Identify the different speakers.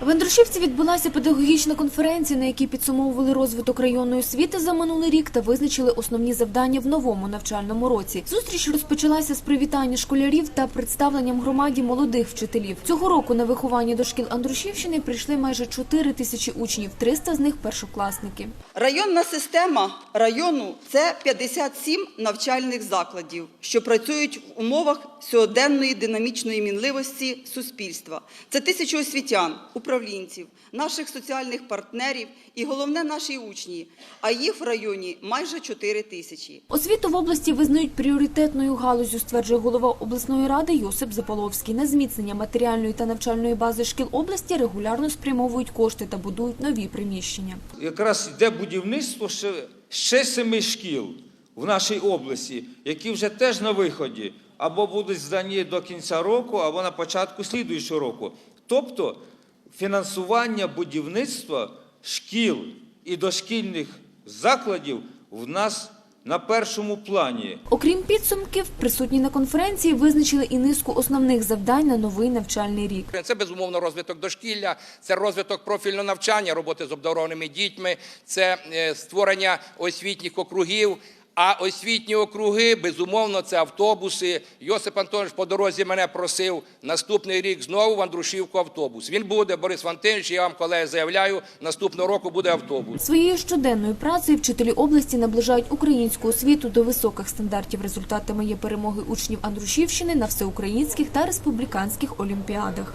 Speaker 1: В Андрушівці відбулася педагогічна конференція, на якій підсумовували розвиток районної освіти за минулий рік та визначили основні завдання в новому навчальному році. Зустріч розпочалася з привітання школярів та представленням громаді молодих вчителів. Цього року на виховання до шкіл Андрушівщини прийшли майже 4 тисячі учнів, 300 з них першокласники.
Speaker 2: Районна система району це 57 навчальних закладів, що працюють в умовах сьогоденної динамічної мінливості суспільства. Це тисячі освітян, управлінців, наших соціальних партнерів і головне наші учні. А їх в районі майже 4 тисячі.
Speaker 1: Освіту в області визнають пріоритетною галузю, стверджує голова обласної ради Йосип Заполовський. На зміцнення матеріальної та навчальної бази шкіл області регулярно спрямовують кошти та будують нові приміщення.
Speaker 3: якраз йде будівництво ще, ще семи шкіл в нашій області, які вже теж на виході, або будуть здані до кінця року, або на початку слідуючого року. Тобто фінансування будівництва шкіл і дошкільних закладів в нас на першому плані.
Speaker 1: Окрім підсумків, присутні на конференції визначили і низку основних завдань на новий навчальний рік.
Speaker 4: Це безумовно розвиток дошкілля, це розвиток профільного навчання, роботи з обдарованими дітьми, це е, створення освітніх округів. А освітні округи, безумовно, це автобуси. Йосип Антонович по дорозі мене просив наступний рік знову в Андрушівку автобус. Він буде, Борис Вантинович, я вам, колеги, заявляю, наступного року буде автобус.
Speaker 1: Своєю щоденною працею вчителі області наближають українську освіту до високих стандартів. Результатами є перемоги учнів Андрушівщини на всеукраїнських та республіканських олімпіадах.